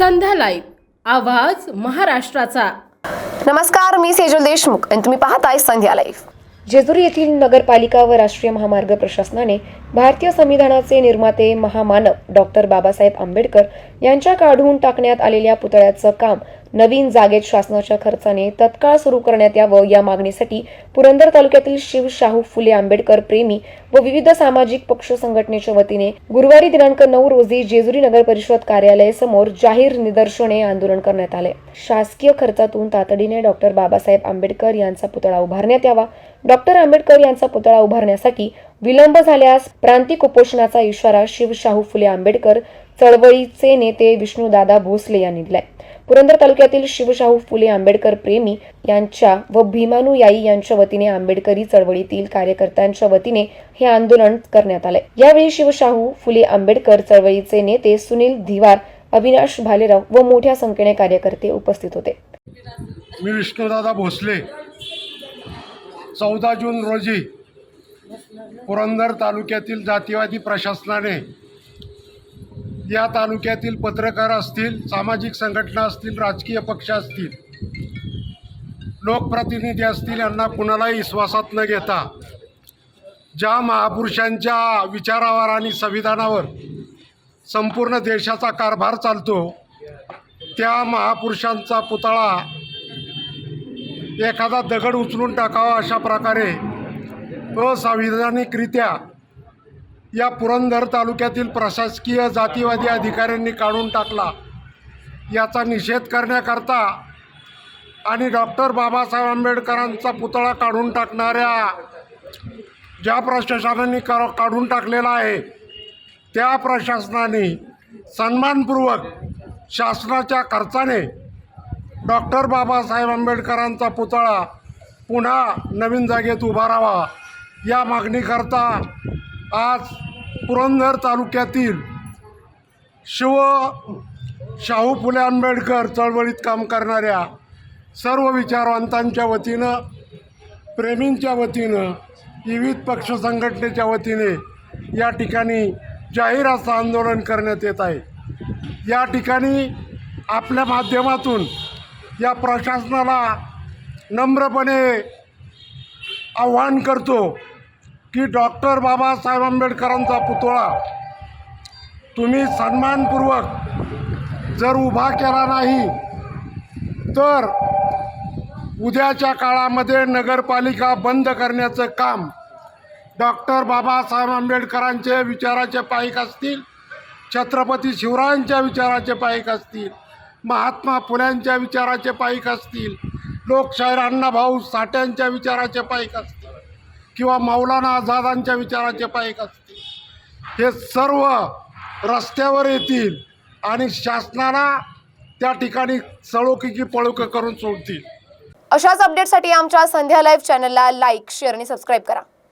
संध्या live. आवाज महाराष्ट्राचा. नमस्कार मी सेजल देशमुख आणि तुम्ही पाहताय संध्या लाईव्ह. जेजुरी येथील नगरपालिका व राष्ट्रीय महामार्ग प्रशासनाने भारतीय संविधानाचे निर्माते महामानव डॉक्टर बाबासाहेब आंबेडकर यांच्या काढून टाकण्यात आलेल्या पुतळ्याचं काम नवीन जागेत शासनाच्या खर्चाने तत्काळ सुरू करण्यात यावं या मागणीसाठी पुरंदर तालुक्यातील शिव शाहू फुले आंबेडकर प्रेमी व विविध सामाजिक पक्ष संघटनेच्या वतीने गुरुवारी दिनांक नऊ रोजी जेजुरी नगर परिषद कार्यालय समोर जाहीर निदर्शने आंदोलन करण्यात आले. शासकीय खर्चातून तातडीने डॉक्टर बाबासाहेब आंबेडकर यांचा पुतळा उभारण्यात यावा. डॉक्टर आंबेडकर यांचा पुतळा उभारण्यासाठी विलंब झाल्यास प्रांतिक उपोषणाचा इशारा शिवशाहू फुले आंबेडकर चळवळीचे नेते विष्णूदादा भोसले यांनी दिलाय. पुरंदर तालुक्यातील शिवशाहू फुले आंबेडकर प्रेमी यांच्या व भीमानुयायी यांच्या वतीने आंबेडकरी चळवळीतील कार्यकर्त्यांच्या वतीने हे आंदोलन करण्यात आले यावेळी शिवशाहू फुले आंबेडकर चळवळीचे नेते सुनील धिवार अविनाश भालेराव व मोठ्या संख्येने कार्यकर्ते उपस्थित होते. मी विष्णूदादा भोसले चौदा जून रोजी पुरंदर तालुक्यातील जातीवादी प्रशासनाने या तालुक्यातील पत्रकार असतील सामाजिक संघटना असतील राजकीय पक्ष असतील लोकप्रतिनिधी असतील यांना कुणालाही विश्वासात न घेता ज्या महापुरुषांच्या विचारावर आणि संविधानावर संपूर्ण देशाचा कारभार चालतो त्या महापुरुषांचा पुतळा एखादा दगड उचलून टाकावा अशा प्रकारे. असंविधानिकरित्या या पुरंदर तालुक्यातील प्रशासकीय जातीवादी अधिकाऱ्यांनी काढून टाकला. याचा निषेध करण्याकरता आणि डॉक्टर बाबासाहेब आंबेडकरांचा पुतळा काढून टाकणाऱ्या ज्या प्रशासनाने का काढून टाकलेला आहे त्या प्रशासनाने सन्मानपूर्वक शासनाच्या खर्चाने डॉक्टर बाबासाहेब आंबेडकरांचा पुतळा पुन्हा नवीन जागेत उभारावा या मागणीकरता आज पुरंदर तालुक्यातील शिव शाहू फुले आंबेडकर चळवळीत काम करणाऱ्या सर्व विचारवंतांच्या वतीनं प्रेमींच्या वतीनं विविध पक्ष संघटनेच्या वतीने या ठिकाणी जाहीर असं आंदोलन करण्यात येत आहे. या ठिकाणी आपल्या माध्यमातून या प्रशासनाला नम्रपणे आव्हान करतो की डॉक्टर बाबासाहेब आंबेडकरांचा पुतळा तुम्ही सन्मानपूर्वक जर उभा केला नाही तर उद्याच्या काळामध्ये नगरपालिका बंद करण्याचं काम डॉक्टर बाबासाहेब आंबेडकरांचे विचाराचे पाईक असतील छत्रपती शिवरायांच्या विचाराचे पाईक असतील महात्मा फुल्यांच्या विचाराचे पाईक असतील लोकशाहीर अण्णाभाऊ साठ्यांच्या विचाराचे पाईक असतील किंवा मौलाना आझादांच्या विचाराचे पाईक असतील हे सर्व रस्त्यावर येतील आणि शासनाला त्या ठिकाणी सळोकीची पळोकं करून सोडतील. अशाच अपडेटसाठी आमच्या संध्या लाईव्ह चॅनलला लाईक शेअर आणि सबस्क्राईब करा.